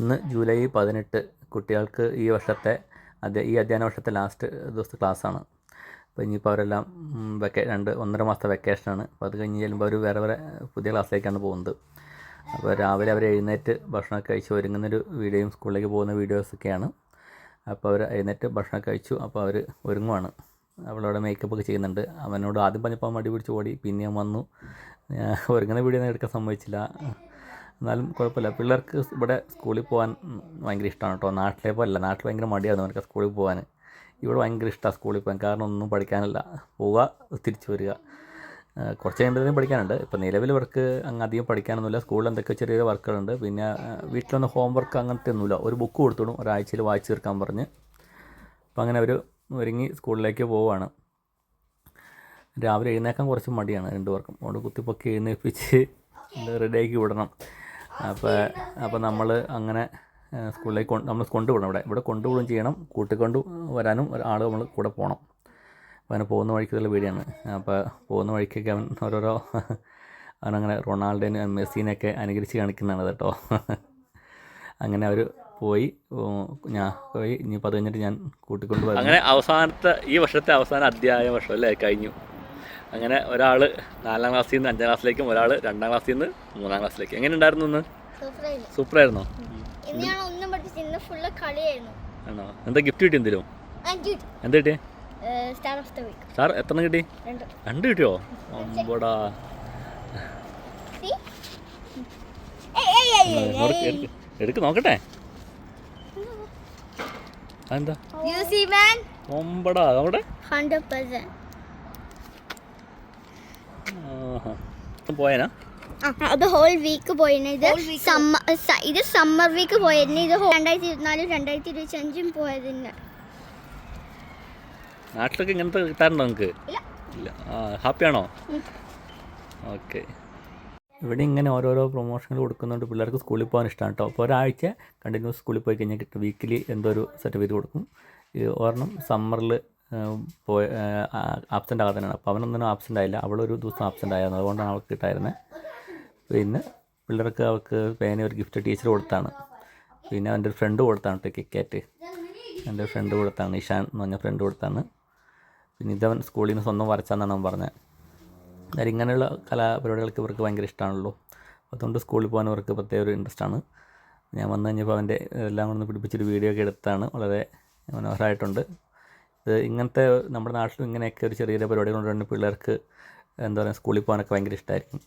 ഇന്ന് ജൂലൈ പതിനെട്ട് കുട്ടികൾക്ക് ഈ വർഷത്തെ ഈ അധ്യയന വർഷത്തെ ലാസ്റ്റ് ദിവസത്തെ ക്ലാസ്സാണ്. അപ്പോൾ ഇനിയിപ്പോൾ അവരെല്ലാം വെക്കേ രണ്ട് ഒന്നര മാസത്തെ വെക്കേഷനാണ്. അപ്പോൾ അത് കഴിഞ്ഞ് ചെല്ലുമ്പോൾ അവർ വേറെ വേറെ പുതിയ ക്ലാസ്സിലേക്കാണ് പോകുന്നത്. അപ്പോൾ രാവിലെ അവർ എഴുന്നേറ്റ് ഭക്ഷണമൊക്കെ കഴിച്ച് ഒരുങ്ങുന്നൊരു വീഡിയോയും സ്കൂളിലേക്ക് പോകുന്ന വീഡിയോസൊക്കെയാണ്. അപ്പോൾ അവർ എഴുന്നേറ്റ് ഭക്ഷണമൊക്കെ കഴിച്ചു. അപ്പോൾ അവർ ഒരുങ്ങുവാണ്. അവളവിടെ മേക്കപ്പ് ഒക്കെ ചെയ്യുന്നുണ്ട്. അവനോട് ആദ്യം പറഞ്ഞപ്പോൾ മടി പിടിച്ച് ഓടി. പിന്നെ അവൻ വന്നു. ഒരുങ്ങുന്ന വീഡിയോ ഒന്നും എടുക്കാൻ സമ്മതിച്ചില്ല. എന്നാലും കുഴപ്പമില്ല. പിള്ളേർക്ക് ഇവിടെ സ്കൂളിൽ പോകാൻ ഭയങ്കര ഇഷ്ടമാണ് കേട്ടോ. നാട്ടിലെ പോലെ നാട്ടിൽ ഭയങ്കര മടിയായിരുന്നു അവർക്ക് സ്കൂളിൽ പോകാൻ. ഇവിടെ ഭയങ്കര ഇഷ്ടമാണ് സ്കൂളിൽ പോകാൻ. കാരണം ഒന്നും പഠിക്കാനില്ല. പോവുക തിരിച്ചു വരിക. കുറച്ച് കഴിയുമ്പോഴത്തേക്കും പഠിക്കാനുണ്ട്. ഇപ്പോൾ നിലവിൽ ഇവർക്ക് അങ്ങ് അധികം പഠിക്കാനൊന്നുമില്ല. സ്കൂളിൽ എന്തൊക്കെ ചെറിയ ചെറിയ വർക്കുകളുണ്ട്. പിന്നെ വീട്ടിലൊന്നും വീട്ടിലൊന്നും ഹോംവർക്ക് അങ്ങനത്തെ ഒന്നുമില്ല. ഒരു ബുക്ക് കൊടുത്തിടും. ഒരാഴ്ചയിൽ വായിച്ചു തീർക്കാൻ പറഞ്ഞ്. അപ്പോൾ അങ്ങനെ അവർ ഒരുങ്ങി സ്കൂളിലേക്ക് പോവുകയാണ്. രാവിലെ എഴുന്നേക്കാൻ കുറച്ച് മടിയാണ് രണ്ടു രണ്ടുപേർക്കും. അതുകൊണ്ട് കുത്തിപ്പൊക്കി എഴുന്നേൽപ്പിച്ച് റെഡിയാക്കി വിടണം. അപ്പോൾ അപ്പോൾ നമ്മൾ അങ്ങനെ സ്കൂളിലേക്ക് കൊണ്ട് നമ്മൾ കൊണ്ടുവിടണം ഇവിടെ. ഇവിടെ കൊണ്ടുവിടുകയും ചെയ്യണം. കൂട്ടിക്കൊണ്ട് വരാനും ഒരാൾ നമ്മൾ കൂടെ പോകണം അപ്പോൾ അവന് പോകുന്ന വഴിക്കുള്ള വീടിയാണ് അപ്പോൾ പോകുന്ന വഴിക്കൊക്കെ അവൻ ഓരോരോ അവനങ്ങനെ റൊണാൾഡോനെ മെസ്സിനെയൊക്കെ അനുകരിച്ച് കാണിക്കുന്നതാണ് കേട്ടോ. അങ്ങനെ അവർ പോയി ഞാൻ പോയി. ഇനി അത് കഴിഞ്ഞിട്ട് ഞാൻ കൂട്ടിക്കൊണ്ട് അങ്ങനെ അവസാനത്തെ ഈ വർഷത്തെ അവസാന അധ്യായ വർഷം അല്ലേ? കഴിഞ്ഞു. അങ്ങനെ ഒരാൾ നാലാം ക്ലാസ്സിൽ നിന്ന് അഞ്ചാം ക്ലാസ്സിലേക്കും ഒരാൾ രണ്ടാം ക്ലാസ്സിൽ നിന്ന് മൂന്നാം ക്ലാസ്സിലേക്ക്. എങ്ങനെ ഉണ്ടായിരുന്നു ഇന്ന്? സൂപ്പറായിരുന്നോ. ഒന്നും കളിയായിരുന്നു. ആണോ? എന്താ ഗിഫ്റ്റ് കിട്ടി എന്തെങ്കിലും എന്താ കിട്ടിയേ സാർ എത്ര കിട്ടി? രണ്ട്. കിട്ടിയോ? അമ്പടാ. എടുക്ക്, നോക്കട്ടെ. അതെന്താ? ഒമ്പടാ. നോക്കട്ടെ 100%. ആഹാ. പോയേനാ? ആ, അത് ഹോൾ വീക്ക് പോയിരുന്നു ഇത് സമ്മർ ഇത് സമ്മർ വീക്ക് പോയിരുന്നു ഇത് രണ്ടായിരത്തി ഇരുപത്തിനാലും രണ്ടായിരത്തി ഇരുപത്തി അഞ്ചും പോയതിന് നാട്ടിലൊക്കെ ഇങ്ങനത്തെ കിട്ടാറുണ്ടോ നമുക്ക് ഇല്ല. ഹാപ്പിയാണോ ഓക്കെ. ഇവിടെ ഇങ്ങനെ ഓരോരോ പ്രൊമോഷനുകൾ കൊടുക്കുന്നുണ്ട്. പിള്ളേർക്ക് സ്കൂളിൽ പോകാൻ ഇഷ്ടമാണ് കേട്ടോ അപ്പോൾ ഒരാഴ്ച കണ്ടിന്യൂസ് സ്കൂളിൽ പോയി കഴിഞ്ഞാൽ കിട്ടും. വീക്കിലി എന്തോ ഒരു സർട്ടിഫിക്കറ്റ് കൊടുക്കും. ഈ ഒരെണ്ണം സമ്മറിൽ പോയ ആബ്സെന്റ് ആകാത്തതാണ് അപ്പോൾ അവനൊന്നിനും ആബ്സെന്റ് ആയില്ല. അവളൊരു ദിവസം ആബ്സെന്റ് ആയിരുന്നു. അതുകൊണ്ടാണ് അവൾക്ക് കിട്ടായിരുന്നത് പിന്നെ പിള്ളേർക്ക് അവൾക്ക് പേന ഒരു ഗിഫ്റ്റ് ടീച്ചർ കൊടുത്താണ്. പിന്നെ അവന്റെ ഒരു ഫ്രണ്ട് കൊടുത്താണ് കേട്ടോ കിക്കാറ്റ് എന്റെ ഫ്രണ്ട് കൊടുത്താണ്. ഇഷാൻ എന്ന് പറഞ്ഞ ഫ്രണ്ട് കൊടുത്താണ്. പിന്നെ ഇതവൻ സ്കൂളിൽ നിന്ന് സ്വന്തം വരച്ചാന്നാണ് അവൻ പറഞ്ഞത് അതായത് ഇങ്ങനെയുള്ള കലാപരിപാടികൾക്ക് ഇവർക്ക് ഭയങ്കര ഇഷ്ടമാണല്ലോ അതുകൊണ്ട് സ്കൂളിൽ പോകാൻ ഇവർക്ക് പ്രത്യേക ഒരു ഇൻട്രസ്റ്റ് ആണ്. ഞാൻ വന്നു കഴിഞ്ഞപ്പോൾ അവന്റെ എല്ലാം കൂടെ ഒന്ന് പിടിപ്പിച്ചൊരു വീഡിയോ ഒക്കെ എടുത്താണ്. വളരെ മനോഹരമായിട്ടുണ്ട്. ഇങ്ങനത്തെ നമ്മുടെ നാട്ടിലും ഇങ്ങനെയൊക്കെ ഒരു ചെറിയ ചെറിയ പരിപാടികൾ കൊണ്ടുവരുന്ന പിള്ളേർക്ക് എന്താ പറയുക സ്കൂളിൽ പോകാനൊക്കെ ഭയങ്കര ഇഷ്ടമായിരിക്കും